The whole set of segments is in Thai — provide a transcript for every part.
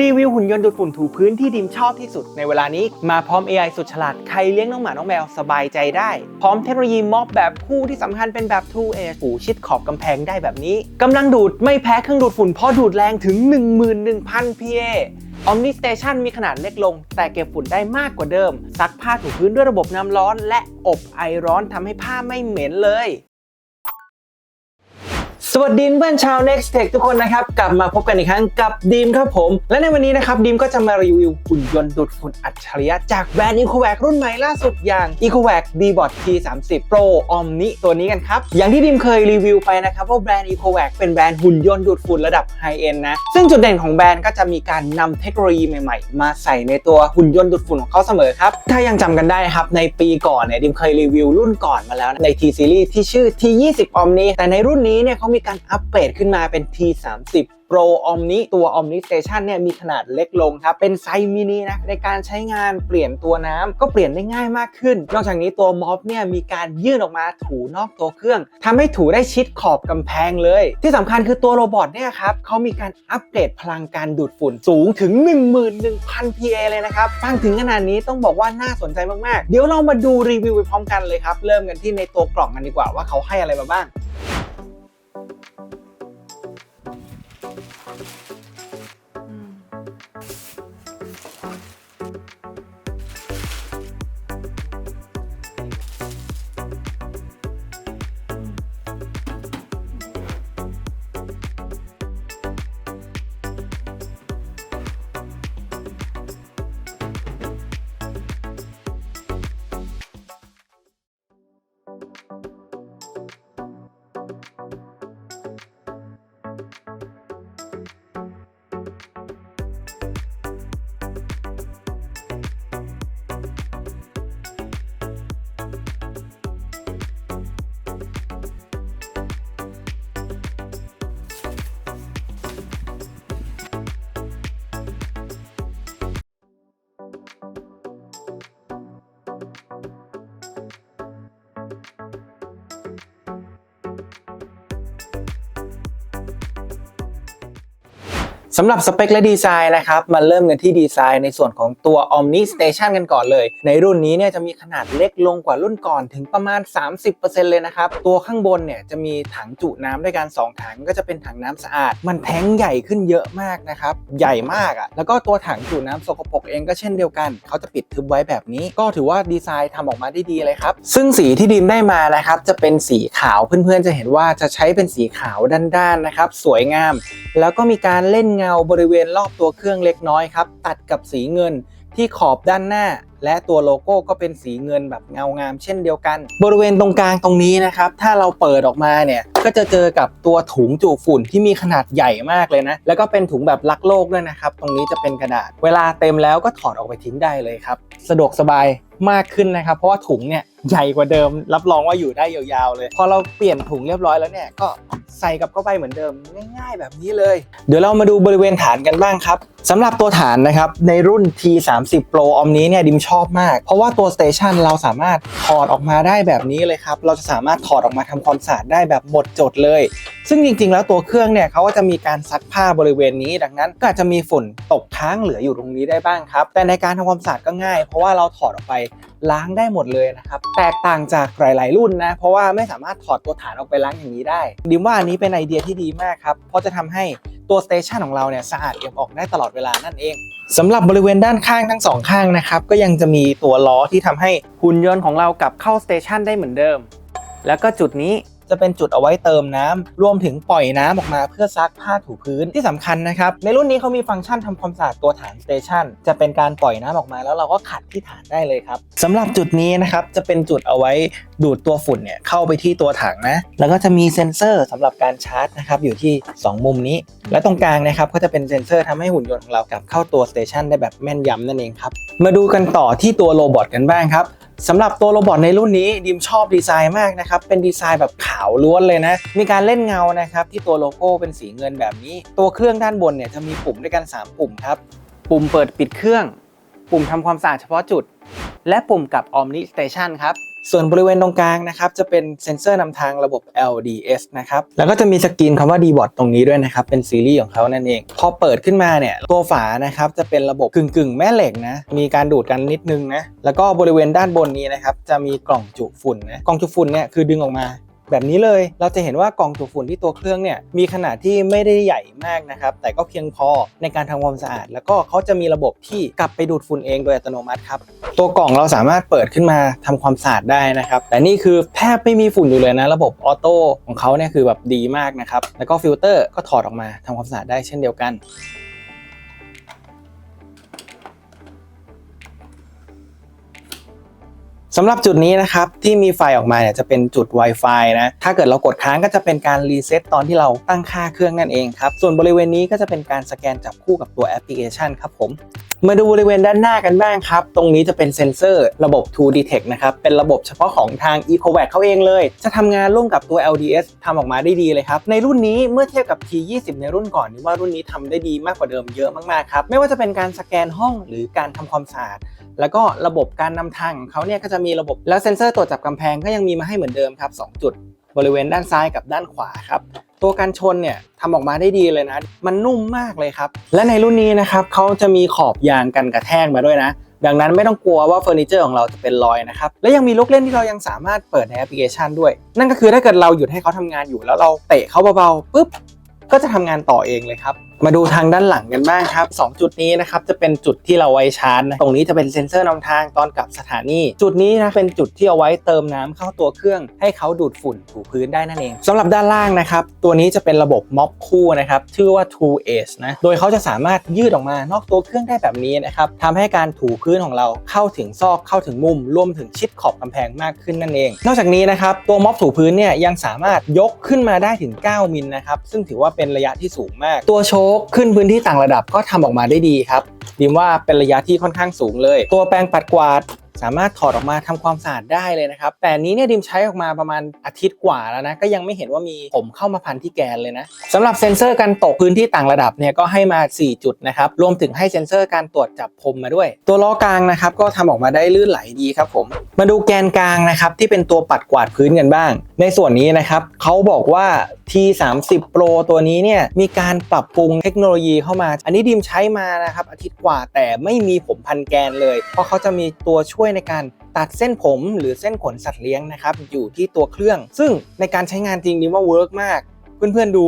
รีวิวหุ่นยนต์ดูดฝุ่นถูพื้นที่ดิมชอบที่สุดในเวลานี้มาพร้อม AI สุดฉลาดใครเลี้ยงน้องหมาน้องแมวสบายใจได้ พร้อมเทคโนโลยีม็อบแบบคู่ที่สำคัญเป็นแบบ 2A ผูชิดขอบกำแพงได้แบบนี้กำลังดูดไม่แพ้เครื่องดูดฝุ่นเพราะดูดแรงถึง 11,000 PA Omni Station มีขนาดเล็กลง แต่เก็บฝุ่นได้มากกว่าเดิม ซักผ้าถูพื้นด้วยระบบน้ำร้อน และอบไอร้อนทำให้ผ้าไม่เหม็นเลย สวัสดีเพื่อนชาว Next Tech ทุกคนนะครับ กลับมาพบกันอีกครั้งกับดีมครับผม และในวันนี้นะครับดีมก็จะมารีวิวหุ่นยนต์ดูดฝุ่นอัจฉริยะจากแบรนด์ EcoVac รุ่นใหม่ล่าสุดอย่าง EcoVac D-Bot T30 Pro Omni ตัวนี้กันครับ อย่างที่ดีมเคยรีวิวไปนะครับว่าแบรนด์ EcoVac เป็นแบรนด์หุ่นยนต์ดูดฝุ่นระดับไฮเอ็นนะซึ่งจุดเด่นของแบรนด์ก็จะมีการนำเทคโนโลยีใหม่ๆ มาใส่ในตัวหุ่นยนต์ดูดฝุ่นของเขาเสมอครับถ้ายังจำกันได้ครับในปีก่อนเนี่ยดิมเคยรีวิวรุ่นก่อนมาแล้วใน T Series ที่ชื่อ T20 Omni แต่ในรุ่นนี้เนี่ยเขามีการอัปเกรดขึ้นมาเป็น T30 Pro Omni ตัว Omni Station เนี่ยมีขนาดเล็กลงครับ เป็นไซส์มินินะ ในการใช้งานเปลี่ยนตัวน้ำก็เปลี่ยนได้ง่ายมากขึ้น นอกจากนี้ตัวม็อบเนี่ยมีการยื่นออกมาถูนอกตัวเครื่องทำให้ถูได้ชิดขอบกำแพงเลย ที่สำคัญคือตัวโรบอทเนี่ยครับเขามีการอัปเกรดพลังการดูดฝุ่นสูงถึง 11,000 PA เลยนะครับ ฟังถึงขนาดนี้ต้องบอกว่าน่าสนใจมากๆ เดี๋ยวเรามาดูรีวิวไปพร้อมกันเลยครับ เริ่มกันที่ในตัวกล่องกันดีกว่าว่าเขาให้อะไรมาบ้าง Thank you. สำหรับสเปคและดีไซน์นะครับ มาเริ่มกันที่ดีไซน์ในส่วนของตัว Omni Station กันก่อนเลย ในรุ่นนี้เนี่ยจะมีขนาดเล็กลงกว่ารุ่นก่อนถึงประมาณ 30%เลยนะครับ ตัวข้างบนเนี่ยจะมีถังจุน้ำด้วยกัน2ถังก็จะเป็นถังน้ำสะอาด มันแท้งใหญ่ขึ้นเยอะมากนะครับ ใหญ่มากอะ่ะ แล้วก็ตัวถังจุน้ำสกปรกเองก็เช่นเดียวกัน เขาจะปิดทึบไว้แบบนี้ ก็ถือว่าดีไซน์ทำออกมาได้ดีเลยครับ ซึ่งสีที่ดีมได้มานะครับจะเป็นสีขาว เพื่อนๆจะเห็นว่าจะใช้เป็นสีขาวด้านๆนะครับ สวยงาม แล้วก็มีการเล่นเงาบริเวณรอบตัวเครื่องเล็กน้อยครับ ตัดกับสีเงินที่ขอบด้านหน้า และตัวโลโก้ก็เป็นสีเงินแบบเงางามเช่นเดียวกัน บริเวณตรงกลางตรงนี้นะครับ ถ้าเราเปิดออกมาเนี่ย ก็จะเจอกับตัวถุงจุฝุ่นที่มีขนาดใหญ่มากเลยนะ แล้วก็เป็นถุงแบบรักโลกด้วยนะครับ ตรงนี้จะเป็นกระดาษ เวลาเต็มแล้วก็ถอดออกไปทิ้งได้เลยครับ สะดวกสบายมากขึ้นนะครับ เพราะว่าถุงเนี่ยใหญ่กว่าเดิม รับรองว่าอยู่ได้ยาวๆเลย พอเราเปลี่ยนถุงเรียบร้อยแล้วเนี่ยก็ใส่กับเข้าไปเหมือนเดิมง่ายๆ แบบนี้เลย เดี๋ยวเรามาดูบริเวณฐานกันบ้างครับสำหรับตัวฐานนะครับในรุ่น T30 Pro Omni เนี่ยดิมชอบมาก เพราะว่าตัวสเตชันเราสามารถถอดออกมาได้แบบนี้เลยครับ เราจะสามารถถอดออกมาทำความสะอาดได้แบบหมดจดเลย ซึ่งจริง ๆ แล้วตัวเครื่องเนี่ยเขาก็จะมีการซักผ้าบริเวณนี้ ดังนั้นก็อาจจะมีฝุ่นตกค้างเหลืออยู่ตรงนี้ได้บ้างครับ แต่ในการทำความสะอาดก็ง่าย เพราะว่าเราถอดออกไปล้างได้หมดเลยนะครับ แตกต่างจากหลาย ๆ รุ่นนะ เพราะว่าไม่สามารถถอดตัวฐานออกไปล้างอย่างนี้ได้ ดิมว่าอันนี้เป็นไอเดียที่ดีมากครับ เพราะจะทำให้ตัวสเตชันของเราเนี่ยสะอาดเอี่ยมออกได้ตลอดเวลานั่นเองสำหรับบริเวณด้านข้างทั้งสองข้างนะครับ ก็ยังจะมีตัวล้อที่ทำให้หุ่นยนต์ของเรากลับเข้าสเตชันได้เหมือนเดิม แล้วก็จุดนี้ จะเป็นจุดเอาไว้เติมน้ำรวมถึงปล่อยน้ำออกมาเพื่อซักผ้าถูพื้นที่สำคัญนะครับ ในรุ่นนี้เขามีฟังก์ชันทำความสะอาดตัวฐานสเตชันจะเป็นการปล่อยน้ำออกมาแล้วเราก็ขัดที่ฐานได้เลยครับสำหรับจุดนี้นะครับจะเป็นจุดเอาไว้ดูดตัวฝุ่นเนี่ยเข้าไปที่ตัวถังนะ แล้วก็จะมีเซ็นเซอร์สำหรับการชาร์จนะครับอยู่ที่ 2 มุมนี้ และตรงกลางนะครับก็จะเป็นเซ็นเซอร์ทำให้หุ่นยนต์ของเรากลับเข้าตัวสเตชันได้แบบแม่นยำนั่นเองครับมาดูกันต่อที่ตัวโรบอทกันบ้างครับ สำหรับตัวโรบอทในรุ่นนี้ดิมชอบดีไซน์มากนะครับ เป็นดีไซน์แบบขาวล้วนเลยนะ มีการเล่นเงานะครับ ที่ตัวโลโก้เป็นสีเงินแบบนี้ ตัวเครื่องด้านบนเนี่ยจะมีปุ่มด้วยกัน 3 ปุ่มครับ ปุ่มเปิดปิดเครื่อง ปุ่มทำความสะอาดเฉพาะจุด และปุ่มกับ Omni Station ครับ ส่วนบริเวณตรงกลางนะครับจะเป็นเซ็นเซอร์นำทางระบบ LDS นะครับแล้วก็จะมีสกรีนคำว่า D-Bot ตรงนี้ด้วยนะครับ เป็นซีรีส์ของเขานั่นเอง พอเปิดขึ้นมาเนี่ยตัวฝานะครับจะเป็นระบบกึ่งกึ่งแม่เหล็กนะมีการดูดกันนิดนึงนะแล้วก็บริเวณด้านบนนี้นะครับจะมีกล่องจุฝุ่นนะกล่องจุฝุ่นเนี่ยคือดึงออกมา แบบนี้เลยเราจะเห็นว่ากล่องจุฝุ่นที่ตัวเครื่องเนี่ยมีขนาดที่ไม่ได้ใหญ่มากนะครับแต่ก็เพียงพอในการทำความสะอาด แล้วก็เขาจะมีระบบที่กลับไปดูดฝุ่นเองโดยอัตโนมัติครับตัวกล่องเราสามารถเปิดขึ้นมาทำความสะอาดได้นะครับแต่นี่คือแทบไม่มีฝุ่นอยู่เลยนะ ระบบออโต้ของเขาเนี่ยคือแบบดีมากนะครับแล้วก็ฟิลเตอร์ก็ถอดออกมาทำความสะอาดได้เช่นเดียวกัน สำหรับจุดนี้นะครับที่มีไฟออกมาเนี่ยจะเป็นจุด Wi-Fi นะถ้าเกิดเรากดค้างก็จะเป็นการรีเซ็ตตอนที่เราตั้งค่าเครื่องนั่นเองครับส่วนบริเวณนี้ก็จะเป็นการสแกนจับคู่กับตัวแอปพลิเคชันครับผมมาดูบริเวณด้านหน้ากันบ้างครับ ตรงนี้จะเป็นเซ็นเซอร์ระบบ2 Detect นะครับ เป็นระบบเฉพาะของทาง EcoVac เขาเองเลย จะทำงานร่วมกับตัว LDS ทำออกมาได้ดีเลยครับ ในรุ่นนี้เมื่อเทียบกับ T20 ในรุ่นก่อนนี่ว่ารุ่นนี้ทำได้ดีมากกว่าเดิมเยอะมากๆครับ ไม่ว่าจะเป็นการสแกนห้องหรือการทำความสะอาด แล้วก็ระบบการนำทางของเขาเนี่ยก็จะมีระบบแล้วเซ็นเซอร์ตรวจจับกำแพงก็ยังมีมาให้เหมือนเดิมครับ 2 จุด บริเวณด้านซ้ายกับด้านขวาครับตัวกันชนเนี่ยทำออกมาได้ดีเลยนะ มันนุ่มมากเลยครับ และในรุ่นนี้นะครับเขาจะมีขอบยางกันกระแทกมาด้วยนะ ดังนั้นไม่ต้องกลัวว่าเฟอร์นิเจอร์ของเราจะเป็นรอยนะครับ และยังมีลูกเล่นที่เรายังสามารถเปิดในแอปพลิเคชันด้วย นั่นก็คือถ้าเกิดเราหยุดให้เขาทำงานอยู่แล้วเราเตะเขาเบาๆปุ๊บก็จะทำงานต่อเองเลยครับ มาดูทางด้านหลังกันบ้างครับ 2 จุดนี้นะครับจะเป็นจุดที่เราไว้ชาร์จนะตรงนี้จะเป็นเซ็นเซอร์นำทางตอนกลับสถานี จุดนี้นะเป็นจุดที่เอาไว้เติมน้ำเข้าตัวเครื่อง ให้เขาดูดฝุ่นถูพื้นได้นั่นเองสำหรับด้านล่างนะครับตัวนี้จะเป็นระบบม็อบคู่นะครับชื่อว่า Two Edge นะโดยเขาจะสามารถยืดออกมานอกตัวเครื่องได้แบบนี้นะครับทำให้การถูพื้นของเราเข้าถึงซอกเข้าถึงมุมรวมถึงชิดขอบกำแพงมากขึ้นนั่นเอง นอกจากนี้นะครับตัวม็อบถูพื้นเนี่ยยังสามารถยกขึ้นมาได้ถึง 9 มิลนะครับซึ่งถือว่าเป็นระยะที่สูงมากตัวโชคขึ้นพื้นที่ต่างระดับก็ทำออกมาได้ดีครับดิมว่าเป็นระยะที่ค่อนข้างสูงเลย ตัวแปรงปัดกวาดสามารถถอดออกมาทำความสะอาดได้เลยนะครับ แต่นี้เนี่ยดิมใช้ออกมาประมาณอาทิตย์กว่าแล้วนะ ก็ยังไม่เห็นว่ามีผมเข้ามาพันที่แกนเลยนะสำหรับเซ็นเซอร์การตกพื้นที่ต่างระดับเนี่ยก็ให้มา 4 จุดนะครับ รวมถึงให้เซ็นเซอร์การตรวจจับพรมมาด้วย ตัวล้อกลางนะครับก็ทำออกมาได้ลื่นไหลดีครับผม มาดูแกนกลางนะครับที่เป็นตัวปัดกวาดพื้นกันบ้าง ในส่วนนี้นะครับเขาบอกว่า T30 Pro ตัวนี้เนี่ยมีการปรับปรุงเทคโนโลยีเข้ามา อันนี้ดิมใช้มานะครับอาทิตย์กว่าแต่ไม่มีผมพันแกนเลย เพราะเขาจะมีตัวช่วยในการตัดเส้นผมหรือเส้นขนสัตว์เลี้ยงนะครับอยู่ที่ตัวเครื่อง ซึ่งในการใช้งานจริงดิมว่าเวิร์กมาก เพื่อนๆดู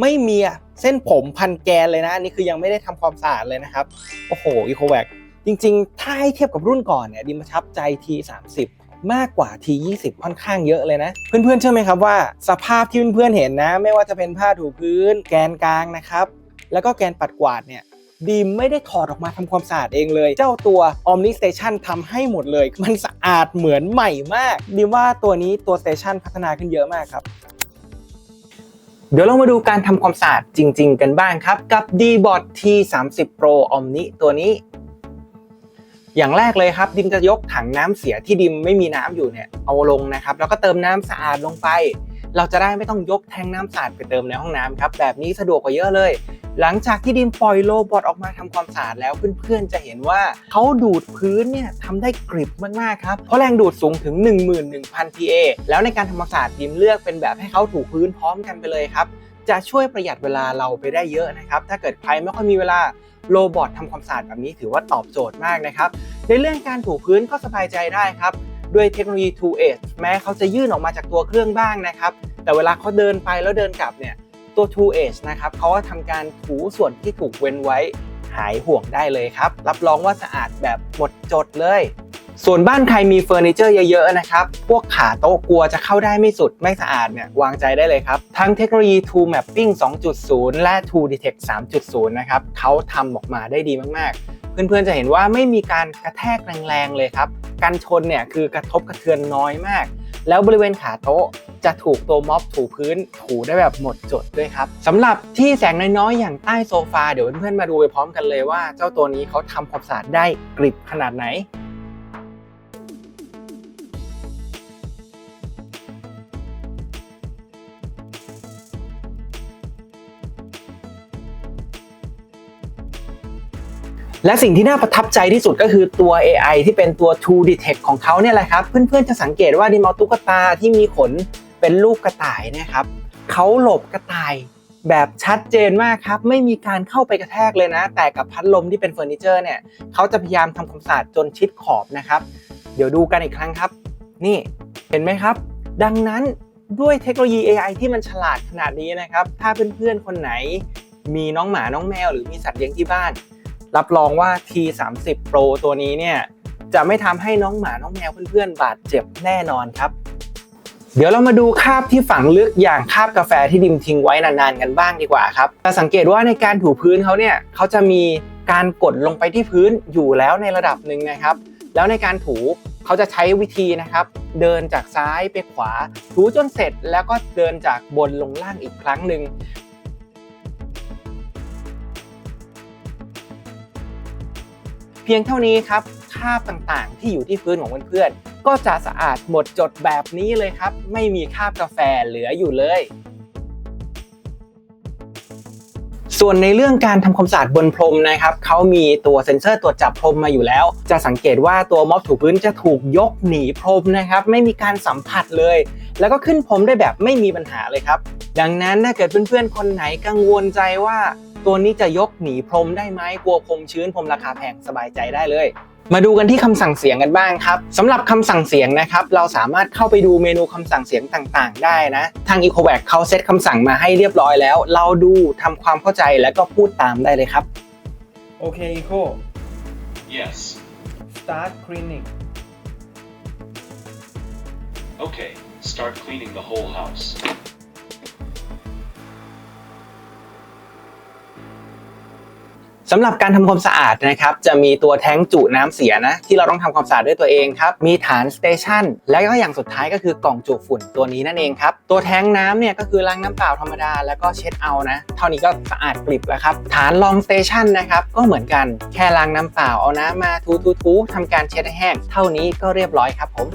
ไม่มีเส้นผมพันแกนเลยนะอันนี่คือยังไม่ได้ทำความสะอาดเลยนะครับ โอ้โหอีโคแวกจริงๆ ถ้าให้เทียบกับรุ่นก่อนเนี่ยดิมประทับใจ T30 มากกว่า T20 ค่อนข้างเยอะเลยนะ เพื่อนๆเชื่อไหมครับว่า สภาพที่เพื่อนๆเห็นนะ ไม่ว่าจะเป็นผ้าถูพื้น แกนกลางนะครับแล้วก็แกนปัดกวาดเนี่ยดีมไม่ได้ถอดออกมาทำความสะอาดเองเลย เจ้าตัว Omni Station ทำให้หมดเลย มันสะอาดเหมือนใหม่มาก ดีมว่าตัวนี้ตัว Station พัฒนาขึ้นเยอะมากครับ เดี๋ยวเรามาดูการทำความสะอาดจริง ๆ กันบ้างครับ กับ D-Bot T30 Pro Omni ตัวนี้ อย่างแรกเลยครับดิมจะยกถังน้ำเสียที่ดิมไม่มีน้ำอยู่เนี่ยเอาลงนะครับแล้วก็เติมน้ำสะอาดลงไป เราจะได้ไม่ต้องยกแทงน้ำสะอาดไปเติมในห้องน้ำครับแบบนี้สะดวกกว่าเยอะเลย หลังจากที่ดิมปล่อยโลบอทออกมาทำความสะอาดแล้วเพื่อนๆจะเห็นว่าเขาดูดพื้นเนี่ยทำได้กริบมากๆครับเพราะแรงดูดสูงถึง 11,000 PA แล้วในการทำความสะอาดดิมเลือกเป็นแบบให้เขาถูพื้นพร้อมกันไปเลยครับจะช่วยประหยัดเวลาเราไปได้เยอะนะครับถ้าเกิดใครไม่ค่อยมีเวลา โลบอททำความสะอาดแบบนี้ถือว่าตอบโจทย์มากนะครับ ในเรื่องการถูพื้นก็สบายใจได้ครับ ด้วยเทคโนโลยี2 Edge แม้เขาจะยื่นออกมาจากตัวเครื่องบ้างนะครับ แต่เวลาเขาเดินไปแล้วเดินกลับเนี่ยตัว2 Edge นะครับเขาก็ทำการถูส่วนที่ถูกเว้นไว้หายห่วงได้เลยครับ รับรองว่าสะอาดแบบหมดจดเลย ส่วนบ้านใครมีเฟอร์นิเจอร์เยอะๆนะครับ พวกขาโต๊ะกลัวจะเข้าได้ไม่สุดไม่สะอาดเนี่ยวางใจได้เลยครับ ทั้งเทคโนโลยี Tool Mapping 2.0 และ Tool Detect 3.0 นะครับเขาทำออกมาได้ดีมากๆ เพื่อนๆจะเห็นว่าไม่มีการกระแทกแรงๆเลยครับ การชนเนี่ยคือกระทบกระเทือนน้อยมาก แล้วบริเวณขาโต๊ะจะถูกตัวม็อบถูพื้นถูได้แบบหมดจดด้วยครับสำหรับที่แสงน้อยๆ อย่างใต้โซฟาเดี๋ยวเพื่อนๆมาดูไปพร้อมกันเลยว่า เจ้าตัวนี้เขาทำความสะอาดได้กริบขนาดไหน และสิ่งที่น่าประทับใจที่สุดก็คือตัว AI ที่เป็นตัว True Detect ของเขาเนี่ยแหละครับ เพื่อนๆจะสังเกตว่าดิมอาตุ๊กตาที่มีขนเป็นรูปกระต่ายนะครับเขาหลบกระต่ายแบบชัดเจนมากครับ ไม่มีการเข้าไปกระแทกเลยนะ แต่กับพัดลมที่เป็นเฟอร์นิเจอร์เนี่ยเขาจะพยายามทำความสะอาดจนชิดขอบนะครับ เดี๋ยวดูกันอีกครั้งครับ นี่เห็นไหมครับ ดังนั้นด้วยเทคโนโลยี AI ที่มันฉลาดขนาดนี้นะครับ ถ้าเพื่อนๆคนไหน มีน้องหมาน้องแมวหรือมีสัตว์เลี้ยงที่บ้าน รับรองว่า T30 Pro ตัวนี้เนี่ยจะไม่ทำให้น้องหมาน้องแมวเพื่อนๆ บาดเจ็บแน่นอนครับ เดี๋ยวเรามาดูคราบที่ฝังลึกอย่างคราบกาแฟที่ดิมทิ้งไว้นานๆกันบ้างดีกว่าครับจะสังเกตว่าในการถูพื้นเขาเนี่ยเขาจะมีการกดลงไปที่พื้นอยู่แล้วในระดับหนึ่งนะครับ แล้วในการถูเขาจะใช้วิธีนะครับ เดินจากซ้ายไปขวา ถูจนเสร็จแล้วก็เดินจากบนลงล่างอีกครั้งหนึ่ง เพียงเท่านี้ครับคราบต่างๆ ที่อยู่ที่พื้นของเพื่อนๆก็จะสะอาดหมดจดแบบนี้เลยครับ ไม่มีคราบกาแฟเหลืออยู่เลย ส่วนในเรื่องการทำความสะอาดบนพรมนะครับเขามีตัวเซ็นเซอร์ตรวจจับพรมมาอยู่แล้ว จะสังเกตว่าตัวม็อบถูพื้นจะถูกยกหนีพรมนะครับ ไม่มีการสัมผัสเลย แล้วก็ขึ้นพรมได้แบบไม่มีปัญหาเลยครับ ดังนั้นถ้าเกิดเพื่อนๆคนไหนกังวลใจว่า ตัวนี้จะยกหนีพรมได้ไหมกลัวพรมชื้นพรมราคาแพงสบายใจได้เลย มาดูกันที่คำสั่งเสียงกันบ้างครับสำหรับคำสั่งเสียงนะครับเราสามารถเข้าไปดูเมนูคำสั่งเสียงต่างๆ ได้นะทาง e c o v a c เขาเซตคำสั่งมาให้เรียบร้อยแล้ว เราดูทำความเข้าใจแล้วก็พูดตามได้เลยครับโอเค Eco Yes. start cleaning Okay, start cleaning the whole house. สำหรับการทำความสะอาดนะครับจะมีตัวแท้งจุน้ำเสียนะที่เราต้องทำความสะอาดด้วยตัวเองครับมีฐานสเตชันและก็อย่างสุดท้ายก็คือกล่องจุฝุ่นตัวนี้นั่นเองครับตัวแท้งน้ำเนี่ยก็คือล้างน้ำเปล่าธรรมดาแล้วก็เช็ดเอานะเท่านี้ก็สะอาดกริบแล้วครับฐานรองสเตชันนะครับก็เหมือนกันแค่ล้างน้ำเปล่าเอาน้ำมาทูๆๆทำการเช็ดให้แห้ง เท่านี้ก็เรียบร้อยครับผม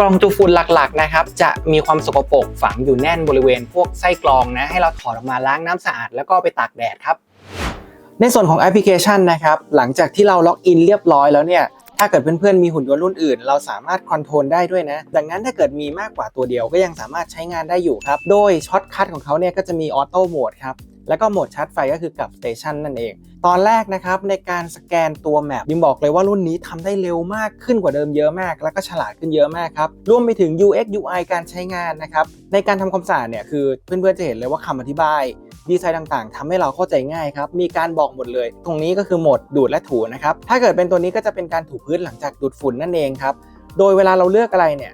กล่องจุฝุ่นหลักๆนะครับจะมีความสกปรกฝังอยู่แน่นบริเวณพวกไส้กรองนะให้เราถอดออกมาล้างน้ำสะอาดแล้วก็ไปตากแดดครับ ในส่วนของแอปพลิเคชันนะครับ หลังจากที่เราล็อกอินเรียบร้อยแล้วเนี่ย ถ้าเกิดเพื่อนๆมีหุ่นยนต์รุ่นอื่น เราสามารถคอนโทรลได้ด้วยนะ ดังนั้นถ้าเกิดมีมากกว่าตัวเดียวก็ยังสามารถใช้งานได้อยู่ครับ โดยช็อตคัทของเขาเนี่ยก็จะมีออโต้โหมดครับ แล้วก็โหมดชาร์จไฟก็คือกับสเตชันนั่นเอง ตอนแรกนะครับในการสแกนตัวแมปบิมบอกเลยว่ารุ่นนี้ทำได้เร็วมากขึ้นกว่าเดิมเยอะมาก แล้วก็ฉลาดขึ้นเยอะมากครับรวมไปถึง UX UI การใช้งานนะครับในการทำความสะอาดเนี่ยคือเพื่อนๆจะเห็นเลยว่าคำอธิบาย ดีไซน์ต่างๆทำให้เราเข้าใจง่ายครับมีการบอกหมดเลย ตรงนี้ก็คือโหมดดูดและถูนะครับถ้าเกิดเป็นตัวนี้ก็จะเป็นการถูพื้นหลังจากดูดฝุ่นนั่นเองครับโดยเวลาเราเลือกอะไรเนี่ย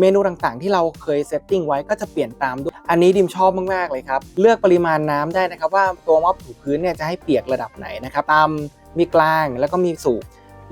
เมนูต่างๆ ที่เราเคยเซตติ้งไว้ก็จะเปลี่ยนตามด้วย อันนี้ดิมชอบมากๆเลยครับ เลือกปริมาณน้ำได้นะครับว่าตัวม็อบถูพื้นเนี่ยจะให้เปียกระดับไหนนะครับตามมีกลางแล้วก็มีสูง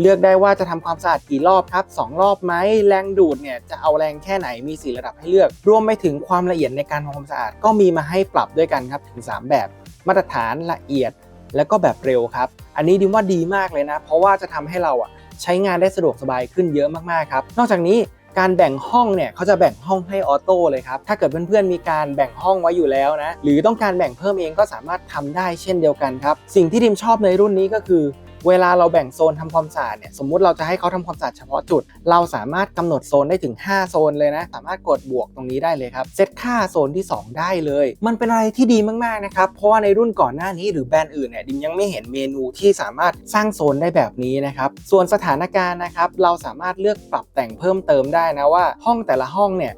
เลือกได้ว่าจะทำความสะอาดกี่รอบครับ 2 รอบไหมแรงดูดเนี่ยจะเอาแรงแค่ไหนมี 4 ระดับให้เลือก รวมไปถึงความละเอียดในการทำความสะอาดก็มีมาให้ปรับด้วยกันครับถึง 3 แบบมาตรฐานละเอียดแล้วก็แบบเร็วครับ อันนี้ดิมว่าดีมากเลยนะ เพราะว่าจะทำให้เราอะใช้งานได้สะดวกสบายขึ้นเยอะมากๆครับ นอกจากนี้การแบ่งห้องเนี่ยเขาจะแบ่งห้องให้ออโต้เลยครับ ถ้าเกิดเพื่อนๆมีการแบ่งห้องไว้อยู่แล้วนะ หรือต้องการแบ่งเพิ่มเองก็สามารถทำได้เช่นเดียวกันครับ สิ่งที่ดิมชอบในรุ่นนี้ก็คือ เวลาเราแบ่งโซนทำความสะอาดเนี่ยสมมุติเราจะให้เขาทำความสะอาดเฉพาะจุด เราสามารถกำหนดโซนได้ถึง 5 โซนเลยนะ สามารถกดบวกตรงนี้ได้เลยครับเซตค่าโซนที่ 2 ได้เลย มันเป็นอะไรที่ดีมากๆนะครับเพราะว่าในรุ่นก่อนหน้านี้หรือแบรนด์อื่นเนี่ยดิมยังไม่เห็นเมนูที่สามารถสร้างโซนได้แบบนี้นะครับส่วนสถานการณ์นะครับเราสามารถเลือกปรับแต่งเพิ่มเติมได้นะว่า ห้องแต่ละห้องเนี่ย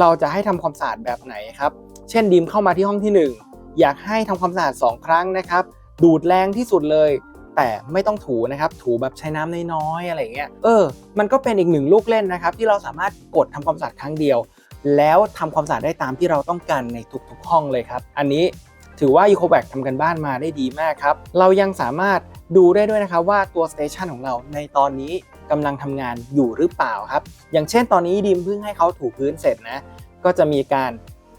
เราจะให้ทำความสะอาดแบบไหนครับเช่นดิมเข้ามาที่ห้องที่หนึ่งอยากให้ทำความสะอาดสองครั้งนะครับดูดแรงที่สุดเลย แต่ไม่ต้องถูนะครับถูแบบใช้น้ำน้อยๆอะไรเงี้ยเออมันก็เป็นอีกหนึ่งลูกเล่นนะครับที่เราสามารถกดทำความสะอาดครั้งเดียว แล้วทำความสะอาดได้ตามที่เราต้องการในทุกๆห้องเลยครับ อันนี้ถือว่า e c o b a c ทำกันบ้านมาได้ดีมากครับ เรายังสามารถดูได้ด้วยนะครับว่าตัวสเตชันของเราในตอนนี้กำลังทำงานอยู่หรือเปล่าครับ อย่างเช่นตอนนี้ดิมเพิ่งให้เขาถูพื้นเสร็จนะ ก็จะมีการ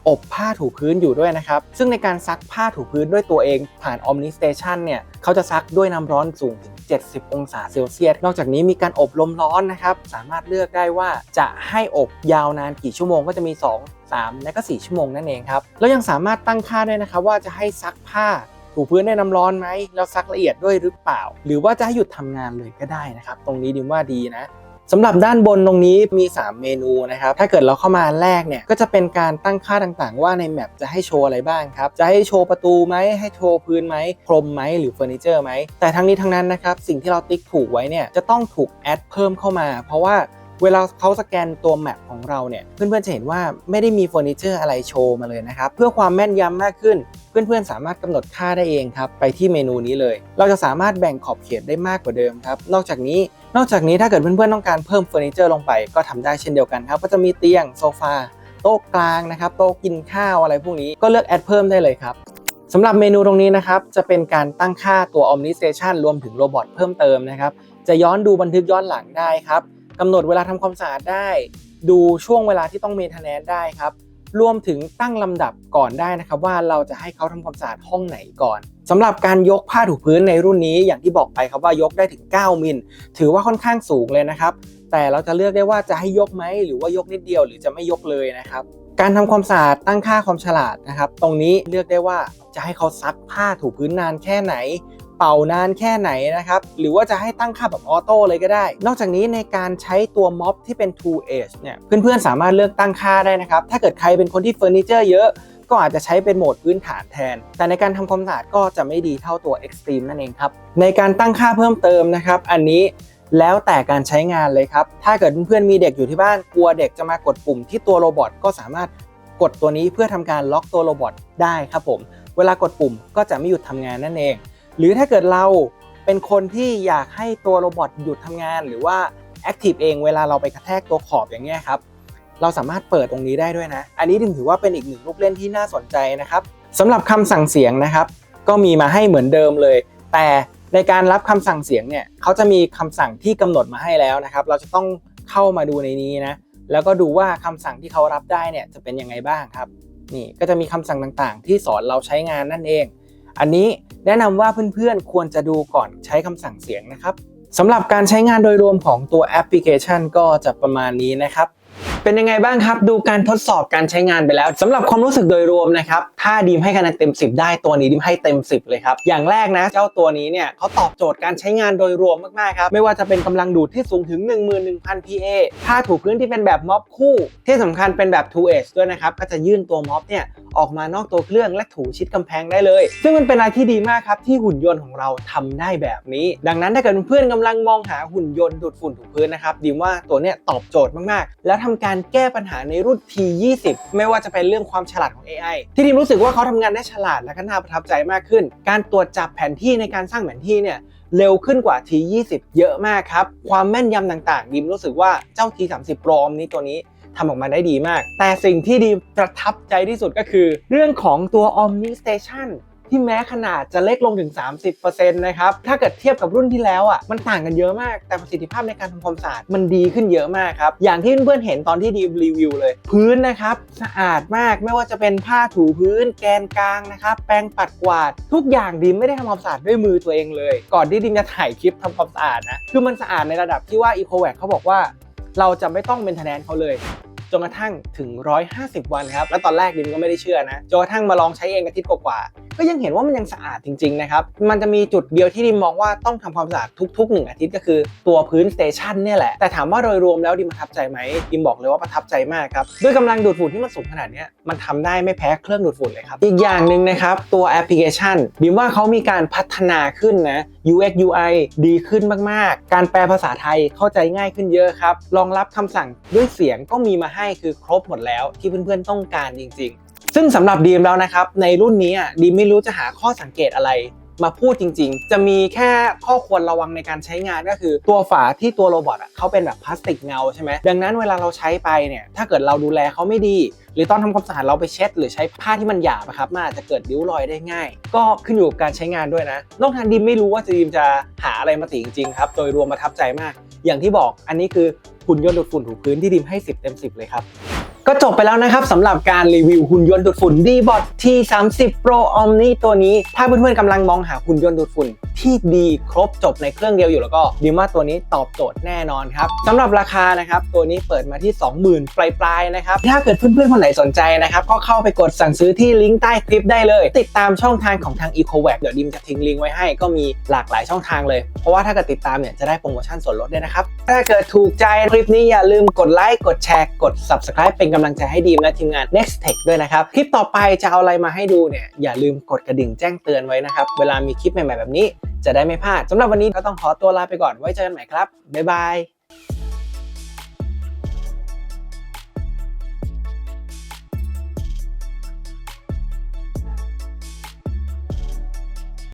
อบผ้าถูพื้นอยู่ด้วยนะครับ ซึ่งในการซักผ้าถูพื้นด้วยตัวเองผ่าน Omni Station เนี่ยเขาจะซักด้วยน้ำร้อนสูงถึง 70 องศาเซลเซียส นอกจากนี้มีการอบลมร้อนนะครับ สามารถเลือกได้ว่าจะให้อบยาวนานกี่ชั่วโมงก็จะมี 2 3 และก็ 4 ชั่วโมงนั่นเองครับ แล้วยังสามารถตั้งค่าได้นะครับว่าจะให้ซักผ้าถูพื้นในน้ำร้อนไหมแล้วซักละเอียดด้วยหรือเปล่า หรือว่าจะให้หยุดทำงานเลยก็ได้นะครับ ตรงนี้ดิมว่าดีนะ สำหรับด้านบนตรงนี้มี 3 เมนูนะครับ ถ้าเกิดเราเข้ามาแรกเนี่ย ก็จะเป็นการตั้งค่าต่างๆ ว่าในแมปจะให้โชว์อะไรบ้างครับ จะให้โชว์ประตูไหม ให้โชว์พื้นไหม พรมไหม หรือเฟอร์นิเจอร์ไหม แต่ทั้งนี้ทั้งนั้นนะครับ สิ่งที่เราติ๊กถูกไว้เนี่ย จะต้องถูกแอดเพิ่มเข้ามา เพราะว่าเวลาเขาสแกนตัวแมปของเราเนี่ย เพื่อนๆจะเห็นว่าไม่ได้มีเฟอร์นิเจอร์อะไรโชว์มาเลยนะครับ เพื่อความแม่นยำมากขึ้น เพื่อนๆ สามารถกำหนดค่าได้เองครับ ไปที่เมนูนี้เลย เราจะสามารถแบ่งขอบเขตได้มากกว่าเดิมครับ นอกจากนี้ นอกจากนี้ถ้าเกิดเพื่อนๆ ต้องการเพิ่มเฟอร์นิเจอร์ลงไปก็ทำได้เช่นเดียวกันครับ ก็จะมีเตียงโซฟาโต๊ะกลางนะครับ โต๊ะกินข้าวอะไรพวกนี้ ก็เลือกแอดเพิ่มได้เลยครับสำหรับเมนูตรงนี้นะครับ จะเป็นการตั้งค่าตัว Omni Station รวมถึงโรบอทเพิ่มเติมนะครับ จะย้อนดูบันทึกย้อนหลังได้ครับกำหนดเวลาทำความสะอาดได้ ดูช่วงเวลาที่ต้องเมนเทนแนนได้ครับ รวมถึงตั้งลำดับก่อนได้นะครับว่าเราจะให้เขาทำความสะอาดห้องไหนก่อนสำหรับการยกผ้าถูพื้นในรุ่นนี้อย่างที่บอกไปครับว่ายกได้ถึง 9 มิล ถือว่าค่อนข้างสูงเลยนะครับ แต่เราจะเลือกได้ว่าจะให้ยกไหมหรือว่ายกนิดเดียวหรือจะไม่ยกเลยนะครับ การทำความสะอาดตั้งค่าความฉลาดนะครับ ตรงนี้เลือกได้ว่าจะให้เขาซักผ้าถูพื้นนานแค่ไหน เป่านานแค่ไหนนะครับ หรือว่าจะให้ตั้งค่าแบบออโต้เลยก็ได้ นอกจากนี้ในการใช้ตัวม็อบที่เป็น2 edge เนี่ยเพื่อนๆสามารถเลือกตั้งค่าได้นะครับ ถ้าเกิดใครเป็นคนที่เฟอร์นิเจอร์เยอะก็อาจจะใช้เป็นโหมดพื้นฐานแทน แต่ในการทำความสะอาดก็จะไม่ดีเท่าตัว Extreme นั่นเองครับ ในการตั้งค่าเพิ่มเติมนะครับ อันนี้แล้วแต่การใช้งานเลยครับ ถ้าเกิดเพื่อนๆมีเด็กอยู่ที่บ้าน กลัวเด็กจะมากดปุ่มที่ตัวโรบอทก็สามารถกดตัวนี้เพื่อทำการล็อกตัวโรบอทได้ครับผม เวลากดปุ่มก็จะไม่หยุดทำงานนั่นเอง หรือถ้าเกิดเราเป็นคนที่อยากให้ตัวโรบอทหยุดทำงาน หรือว่า Active เองเวลาเราไปกระแทกตัวขอบอย่างเงี้ยครับเราสามารถเปิดตรงนี้ได้ด้วยนะ อันนี้ดิมถือว่าเป็นอีกหนึ่งลูกเล่นที่น่าสนใจนะครับสำหรับคำสั่งเสียงนะครับ ก็มีมาให้เหมือนเดิมเลย แต่ในการรับคำสั่งเสียงเนี่ยเขาจะมีคำสั่งที่กำหนดมาให้แล้วนะครับ เราจะต้องเข้ามาดูในนี้นะ แล้วก็ดูว่าคำสั่งที่เขารับได้เนี่ยจะเป็นยังไงบ้างครับ นี่ก็จะมีคำสั่งต่างๆ ที่สอนเราใช้งานนั่นเอง อันนี้แนะนำว่าเพื่อนๆควรจะดูก่อนใช้คำสั่งเสียงนะครับสำหรับการใช้งานโดยรวมของตัวแอปพลิเคชันก็จะประมาณนี้นะครับเป็นยังไงบ้างครับดูการทดสอบการใช้งานไปแล้วสำหรับความรู้สึกโดยรวมนะครับถ้าดีมให้คะแนนเต็ม 10 ได้ตัวนี้ดีมให้เต็ม 10 เลยครับอย่างแรกนะเจ้าตัวนี้เนี่ยเขาตอบโจทย์การใช้งานโดยรวมมากๆครับไม่ว่าจะเป็นกำลังดูดที่สูงถึง 11,000 PA ผ้าถูพื้นที่เป็นแบบม็อบคู่ ที่สำคัญเป็นแบบ2 edge ด้วยนะครับก็จะยื่นตัวม็อบเนี่ยออกมานอกตัวเครื่องและถูชิดกำแพงได้เลย ซึ่งมันเป็นอะไรที่ดีมากครับที่หุ่นยนต์ของเราทำได้แบบนี้ ดังนั้นถ้าเกิดเพื่อนๆกำลังมองหาหุ่นยนต์ดูดฝุ่นถูพื้นนะครับดีมว่าตัวเนี้ยตอบโจทย์มากๆ แล้วทำการแก้ปัญหาในรุ่น T20 ไม่ว่าจะเป็นเรื่องความฉลาดของ AI ที่ดีมรู้สึกว่าเขาทำงานได้ฉลาดและก็น่าประทับใจมากขึ้น การตรวจจับแผนที่ในการสร้างแผนที่เนี่ยเร็วขึ้นกว่า T20 เยอะมากครับ ความแม่นยำต่างๆ ดิมรู้สึกว่าเจ้า T30 Pro นี้ตัวนี้ทำออกมาได้ดีมาก แต่สิ่งที่ดีมประทับใจที่สุดก็คือ เรื่องของตัว Omni Station ที่แม้ขนาดจะเล็กลงถึง 30%นะครับ ถ้าเกิดเทียบกับรุ่นที่แล้วอะ มันต่างกันเยอะมาก แต่ประสิทธิภาพในการทำความสะอาดมันดีขึ้นเยอะมากครับ อย่างที่เพื่อนๆเห็นตอนที่ดีมรีวิวเลย พื้นนะครับ สะอาดมาก ไม่ว่าจะเป็นผ้าถูพื้น แกนกลางนะครับ แปรงปัดกวาด ทุกอย่างดีมไม่ได้ทำความสะอาดด้วยมือตัวเองเลย ก่อนที่ดีมจะถ่ายคลิปทำความสะอาดนะ คือมันสะอาดในระดับที่ว่า e c o v a c เขาบอกว่า เราจะไม่ต้องเป็นทนนเขาเลยจนกระทั่งถึง 150 วันครับ แล้วตอนแรกดิมก็ไม่ได้เชื่อนะ จนกระทั่งมาลองใช้เองอาทิตย์กว่า ก็ยังเห็นว่ามันยังสะอาดจริงๆนะครับ มันจะมีจุดเดียวที่ดิมมองว่าต้องทำความสะอาดทุกๆ 1 อาทิตย์ก็คือตัวพื้นสเตชันเนี่ยแหละ แต่ถามว่าโดยรวมแล้วดิมประทับใจไหมดิมบอกเลยว่าประทับใจมากครับด้วยกำลังดูดฝุ่นที่มันสูงขนาดนี้มันทำได้ไม่แพ้เครื่องดูดฝุ่นเลยครับ อีกอย่างหนึ่งนะครับตัวแอปพลิเคชันดิมว่าเขามีการพัฒนาขึ้นนะ UX UI ดีขึ้นมากๆ การแปลภาษาไทยเข้าใจง่ายขึ้นเยอะครับรองรับคำสั่งด้วยเสียงก็มีมาให้คือครบหมดแล้วที่เพื่อนๆต้องการจริง ๆ ซึ่งสำหรับดีมแล้วนะครับ ในรุ่นนี้ดีมไม่รู้จะหาข้อสังเกตอะไร มาพูดจริง ๆ จะมีแค่ข้อควรระวังในการใช้งานก็คือ ตัวฝาที่ตัวโรบอทอะเขาเป็นแบบพลาสติกเงาใช่ไหมดังนั้นเวลาเราใช้ไปเนี่ยถ้าเกิดเราดูแลเขาไม่ดีหรือตอนทำความสะอาดเราไปเช็ด หรือใช้ผ้าที่มันหยาบอะครับมันอาจจะเกิดริ้วรอยได้ง่าย ก็ขึ้นอยู่กับการใช้งานด้วยนะนอกทางดิมไม่รู้ว่าจะดิมจะหาอะไรมาติจริงๆครับโดยรวมประทับใจมาก อย่างที่บอกอันนี้คือหุ่นยนต์ดูดฝุ่นถูพื้นที่ดิมให้ 10 เต็ม 10 เลยครับ ก็จบไปแล้วนะครับสำหรับการรีวิวหุ่นยนต์ดูดฝุ่น D-Bot T30 Pro Omni ตัวนี้ ถ้าเพื่อนๆกำลังมองหาหุ่นยนต์ดูดฝุ่นที่ดีครบจบในเครื่องเดียวอยู่แล้วก็ดีมาตัวนี้ตอบโจทย์แน่นอนครับสำหรับราคานะครับตัวนี้เปิดมาที่ 20,000 ปลายๆนะครับถ้าเกิดเพื่อนๆคนไหนสนใจนะครับก็เข้าไปกดสั่งซื้อที่ลิงก์ใต้คลิปได้เลย ติดตามช่องทางของทาง EcoWac เดี๋ยวดิมจะทิ้งลิงก์ไว้ให้ก็มีหลากหลายช่องทางเลย เพราะว่าถ้าเกิดติดตามเนี่ยจะได้โปรโมชั่นส่วนลดด้วยนะครับถ้าเกิดถูกใจคลิปนี้อย่าลืมกดไลค์กดแชร์กด subscribe เป็นกำลังใจให้ดีมและทีมงาน Next Tech ด้วยนะครับ คลิปต่อไปจะเอาอะไรมาให้ดูเนี่ยอย่าลืมกดกระดิ่งแจ้งเตือนไว้นะครับ เวลามีคลิปใหม่ๆแบบนี้ จะได้ไม่พลาดสำหรับวันนี้ก็ต้องขอตัวลาไปก่อนไว้เจอกันใหม่ครับบ๊ายบาย